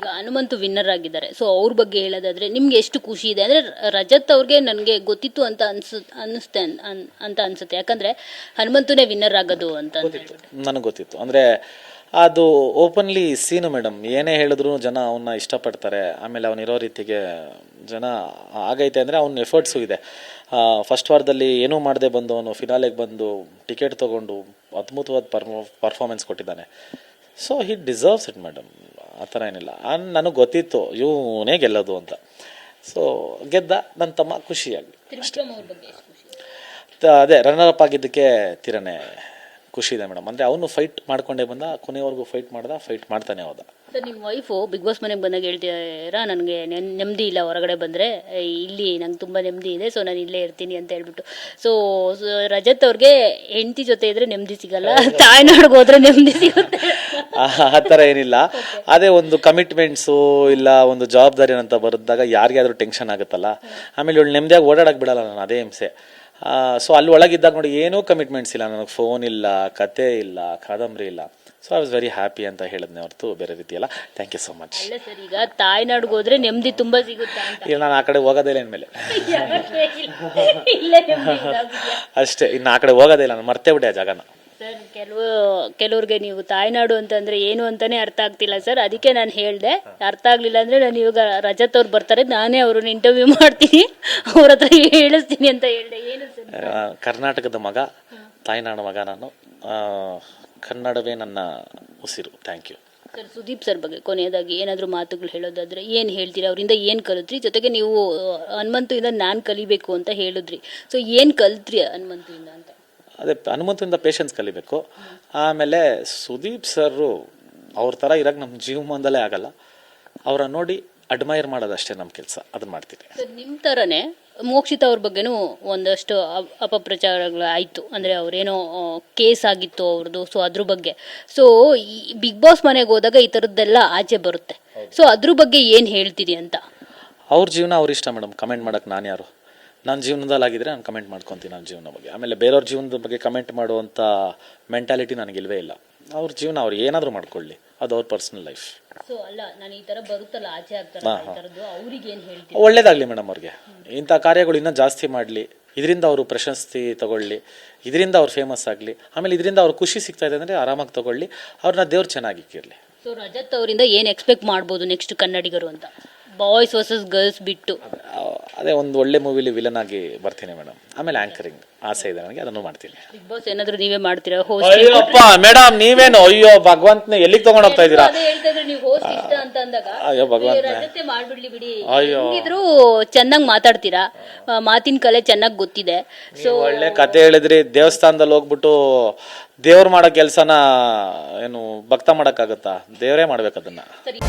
ಈಗ ಹನುಮಂತು ವಿನ್ನರ್ ಆಗಿದ್ದಾರೆ. ಸೊ ಅವ್ರ ಬಗ್ಗೆ ಹೇಳೋದಾದ್ರೆ ನಿಮ್ಗೆ ಎಷ್ಟು ಖುಷಿ ಇದೆ? ಅಂದ್ರೆ ರಜತ್ ಅವ್ರಿಗೆ ನನಗೆ ಗೊತ್ತಿತ್ತು ಅಂತ ಅನ್ಸು ಅನ್ನಿಸ್ತೆ ಅನ್- ಅನ್- ಅಂತ ಅನ್ಸುತ್ತೆ. ಯಾಕಂದ್ರೆ ಹನುಮಂತನೇ ವಿನ್ನರ್ ಆಗೋದು ಅಂತ ನನಗೆ ಗೊತ್ತಿತ್ತು. ಅಂದರೆ ಅದು ಓಪನ್ಲಿ ಸೀನು ಮೇಡಮ್. ಏನೇ ಹೇಳಿದ್ರು ಜನ ಅವನ್ನ ಇಷ್ಟಪಡ್ತಾರೆ. ಆಮೇಲೆ ಅವನಿರೋ ರೀತಿಗೆ ಜನ ಆಗೈತೆ ಅಂದರೆ ಅವ್ನ ಎಫರ್ಟ್ಸು ಇದೆ. ಫಸ್ಟ್ ವಾರದಲ್ಲಿ ಏನೂ ಮಾಡದೆ ಬಂದು, ಅವನು ಫಿನಾಲೆಗೆ ಬಂದು ಟಿಕೆಟ್ ತೊಗೊಂಡು ಅದ್ಭುತವಾದ ಪರ್ಫೋ ಪರ್ಫಾರ್ಮೆನ್ಸ್ ಕೊಟ್ಟಿದ್ದಾನೆ. So he deserves it madam ಆ ಥರ ಏನಿಲ್ಲ. ನನಗೆ ಗೊತ್ತಿತ್ತು ಇವನೇ ಗೆಲ್ಲೋದು ಅಂತ. ಸೊ ಗೆದ್ದ ನನ್ನ ತಮ್ಮ ಖುಷಿಯಾಗಿ. ಅದೇ ರನ್ನರ್ ಅಪ್ ಆಗಿದ್ದಕ್ಕೆ ತೀರನೇ ಖುಷಿ ಇದೆ ಮೇಡಮ್. ಅಂದರೆ ಅವನು ಫೈಟ್ ಮಾಡ್ಕೊಂಡೇ ಬಂದ ಕೊನೆವರೆಗೂ ಫೈಟ್ ಮಾಡ್ದ ಫೈಟ್ ಮಾಡ್ತಾನೆ ಹೋದ. ಸರ್ ನಿಮ್ಮ ವೈಫು ಬಿಗ್ ಬಾಸ್ ಮನೆಗೆ ಬಂದಾಗ ಹೇಳ್ತೀರಾ ನನಗೆ ನೆಮ್ಮದಿ ಇಲ್ಲ ಹೊರಗಡೆ ಬಂದರೆ ಇಲ್ಲಿ ನಂಗೆ ತುಂಬ ನೆಮ್ಮದಿ ಇದೆ ಸೊ ನಾನು ಇಲ್ಲೇ ಇರ್ತೀನಿ ಅಂತ ಹೇಳ್ಬಿಟ್ಟು. ಸೊ ರಜತ್ ಅವ್ರಿಗೆ ಹೆಂಡತಿ ಜೊತೆ ಇದ್ರೆ ನೆಮ್ಮದಿ ಸಿಗಲ್ಲ ತಾಯ್ನಾಡಿಗೆ ಹೋದ್ರೆ ನೆಮ್ಮದಿ ಸಿಗುತ್ತೆ. ಆ ಥರ ಏನಿಲ್ಲ. ಅದೇ ಒಂದು ಕಮಿಟ್ಮೆಂಟ್ಸು ಇಲ್ಲ ಒಂದು ಜವಾಬ್ದಾರಿ ಅಂತ ಬರೆದಾಗ ಯಾರಿಗಾದ್ರೂ ಟೆನ್ಷನ್ ಆಗುತ್ತಲ್ಲ? ಆಮೇಲೆ ಇವಳು ನೆಮ್ಮದಿಯಾಗಿ ಓಡಾಡಕ್ಕೆ ಬಿಡಲ್ಲ ನಾನು ಅದೇ ಹಿಂಸೆ. ಸೊ ಅಲ್ಲಿ ಒಳಗಿದ್ದಾಗ ನೋಡಿ ಏನೂ ಕಮಿಟ್ಮೆಂಟ್ಸ್ ಇಲ್ಲ. ನನಗೆ ಫೋನ್ ಇಲ್ಲ ಕತೆ ಇಲ್ಲ ಕಾದಂಬರಿ ಇಲ್ಲ. So I was very happy ಅಂತ ಹೇಳಿದ್ನೆ ಹೊರತು ಬೇರೆ ರೀತಿ ಅಲ್ಲ. ಥ್ಯಾಂಕ್ ಯು ಸೊ ಮಚ್ ಅಲ್ಲ ಸರ್ ಈಗ ತಾಯ್ನಾಡಿಗೆ ಹೋದ್ರೆ ನೆಮ್ಮದಿ ತುಂಬ ಸಿಗುತ್ತೆ ಅಂತ. ಇಲ್ಲ ನಾನು ಆ ಕಡೆ ಹೋಗೋದೇ ಇಲ್ಲ ಇನ್ಮೇಲೆ. ಯಾಕೆ ಇಲ್ಲ? ಇಲ್ಲೇ ನೆಮ್ಮದಿ ಇದಾಗಿದ್ಯಾ? ಅಷ್ಟೇ ಇನ್ನು ಆ ಕಡೆ ಹೋಗೋದೇ ಇಲ್ಲ ನಾನು ಮರ್ತೇ ಬಿಟ್ಟೆ ಆ ಜಾಗನ. ಸರ್ ಕೆಲವು ಕೆಲವ್ರಿಗೆ ನೀವು ತಾಯ್ನಾಡು ಅಂತಂದ್ರೆ ಏನು ಅಂತಾನೆ ಅರ್ಥ ಆಗ್ತಿಲ್ಲ ಸರ್. ಅದಕ್ಕೆ ನಾನು ಹೇಳಿದೆ ಅರ್ಥ ಆಗ್ಲಿಲ್ಲ ಅಂದ್ರೆ ನಾನು ಇವಾಗ ರಜತ್ ಅವ್ರು ಬರ್ತಾರೆ ನಾನೇ ಅವ್ರನ್ನ ಇಂಟರ್ವ್ಯೂ ಮಾಡ್ತೀನಿ ಅವ್ರ ಹತ್ರ ಹೇಳಿಸ್ತೀನಿ ಅಂತ ಹೇಳಿದೆ. ಏನು ಸರ್ ಕರ್ನಾಟಕದ ಮಗ ತಾಯ್ನಾಡು ಮಗ ನಾನು. ಕನ್ನಡವೇ ನನ್ನ ಉಸಿರು. Thank you sir Sudeep sir ಬಗ್ಗೆ ಕೊನೆಯದಾಗಿ ಏನಾದರೂ ಮಾತುಗಳು ಹೇಳೋದಾದ್ರೆ ಏನು ಹೇಳ್ತೀರಿ? ಅವರಿಂದ ಏನು ಕಲಿತ್ರಿ ಜೊತೆಗೆ ನೀವು ಹನುಮಂತುಯಿಂದ ನಾನು ಕಲಿಬೇಕು ಅಂತ ಹೇಳಿದ್ರಿ. ಸೊ ಏನು ಕಲಿತ್ರಿ ಹನುಮಂತುಯಿಂದ ಅಂತ? ಅದೇ ಹನುಮಂತನಿಂದ ಪೇಷನ್ಸ್ ಕಲಿಬೇಕು. ಆಮೇಲೆ ಸುದೀಪ್ ಸರು ಅವ್ರ ಥರ ಇರೋಕ್ಕೆ ನಮ್ಮ ಜೀವಮಾನದಲ್ಲೇ ಆಗಲ್ಲ. ಅವರ ನೋಡಿ ಅಡ್ಮೈರ್ ಮಾಡೋದಷ್ಟೇ ನಮ್ಮ ಕೆಲಸ. ಅದನ್ನ ಮಾಡ್ತೀವಿ. ನಿಮ್ಮ ಥರನೇ ಮೋಕ್ಷಿತ ಅವ್ರ ಬಗ್ಗೆನೂ ಒಂದಷ್ಟು ಅಪ್- ಅಪಪ್ರಚಾರಗಳು ಆಯಿತು. ಅಂದರೆ ಅವರೇನೋ ಕೇಸ್ ಆಗಿತ್ತು ಅವ್ರದ್ದು. ಸೊ ಅದ್ರ ಬಗ್ಗೆ. ಸೊ ಈ ಬಿಗ್ ಬಾಸ್ ಮನೆಗೆ ಹೋದಾಗ ಈ ಥರದ್ದೆಲ್ಲ ಆಚೆ ಬರುತ್ತೆ. ಸೊ ಅದ್ರ ಬಗ್ಗೆ ಏನು ಹೇಳ್ತೀರಿ ಅಂತ? ಅವ್ರ ಜೀವನ ಅವ್ರ ಇಷ್ಟ ಮೇಡಮ್. ಕಮೆಂಟ್ ಮಾಡೋಕೆ ನಾನು ಯಾರು? ನನ್ನ ಜೀವನದಲ್ಲಿ ಆಗಿದ್ರೆ ನಾನು ಕಮೆಂಟ್ ಮಾಡ್ಕೊತೀನಿ ನನ್ನ ಜೀವನ ಬಗ್ಗೆ. ಆಮೇಲೆ ಬೇರೆಯವ್ರ ಜೀವನದ ಬಗ್ಗೆ ಕಮೆಂಟ್ ಮಾಡುವಂಥ ಮೆಂಟಾಲಿಟಿ ನನಗಿಲ್ವೇ ಇಲ್ಲ. ಅವ್ರ ಜೀವನ ಅವ್ರು ಏನಾದರೂ ಮಾಡ್ಕೊಳ್ಳಿ. ಅದು ಅವ್ರ ಪರ್ಸನಲ್ ಲೈಫ್ ಒಳ್ಳೇದಾಗಲಿ ಮೇಡಮ್ ಅವ್ರಿಗೆ. ಇಂಥ ಕಾರ್ಯಗಳು ಇನ್ನೂ ಜಾಸ್ತಿ ಮಾಡಲಿ. ಇದರಿಂದ ಅವರು ಪ್ರಶಸ್ತಿ ತಗೊಳ್ಳಿ. ಇದರಿಂದ ಅವ್ರು ಫೇಮಸ್ ಆಗಲಿ. ಆಮೇಲೆ ಇದರಿಂದ ಅವ್ರು ಖುಷಿ ಸಿಗ್ತಾ ಇದೆ ಅಂದರೆ ಆರಾಮಾಗಿ ತಗೊಳ್ಳಿ. ಅವ್ರನ್ನ ದೇವ್ರು ಚೆನ್ನಾಗಿ ಇಕ್ಕಿರಲಿ. ಸೊ ರಜತ್ ಅವರಿಂದ ಏನು ಎಕ್ಸ್ಪೆಕ್ಟ್ ಮಾಡ್ಬೋದು ನೆಕ್ಸ್ಟ್ ಕನ್ನಡಿಗರು ಅಂತ? ಬಾಯ್ಸ್ ವರ್ಸಸ್ ಗರ್ಲ್ಸ್ ಬಿಟ್ಟು. ಅದೇ ಒಂದು ಒಳ್ಳೆ ಮೂವಿಲಿ ವಿಲನ್ ಆಗಿ ಬರ್ತೀನಿ ಮೇಡಮ್ ಆಮೇಲೆ ಆಂಕರಿಂಗ್ ಆಸೆ ಇದೆ ನನಗೆ ಅದನ್ನು ಮಾಡ್ತೀನಿ. ಬಿಗ್ ಬಾಸ್ ಏನಾದರೂ ನೀವೇ ಮಾಡ್ತೀರಾ? ಹೋಸ್ಟ್ ಅಯ್ಯೋಪ್ಪ ಮೇಡಮ್ ನೀವೇನು? ಅಯ್ಯೋ ಭಗವಂತನ ಎಲ್ಲಿಗೆ ತಗೊಂಡು ಹೋಗ್ತಾ ಇದ್ದೀರಾ? ಅದೇ ಹೇಳ್ತಾ ಇದ್ರೆ ನೀವು ಹೋಸ್ಟ್ ಇಷ್ಟ ಅಂತ ಅಂದಾಗ ಅಯ್ಯೋ ಭಗವಂತ ರಜತೆ ಮಾಡ್ಬಿಡ್ಲಿ ಬಿಡಿ. ಅಯ್ಯೋ. ಇದ್ರು ಚೆನ್ನಾಗಿ ಮಾತಾಡ್ತೀರಾ? ಆ, ಮಾತಿನ ಕಲೆ ಚೆನ್ನಾಗಿ ಗೊತ್ತಿದೆ. ಸೊ ಒಳ್ಳೆ ಕತೆ ಹೇಳಿದ್ರಿ. ದೇವಸ್ಥಾನದಲ್ಲಿ ಹೋಗ್ಬಿಟ್ಟು ದೇವ್ರು ಮಾಡೋ ಕೆಲಸನ ಏನು ಭಕ್ತ ಮಾಡೋಕ್ಕಾಗತ್ತಾ? ದೇವರೇ ಮಾಡ್ಬೇಕು ಅದನ್ನ. ಸರಿ.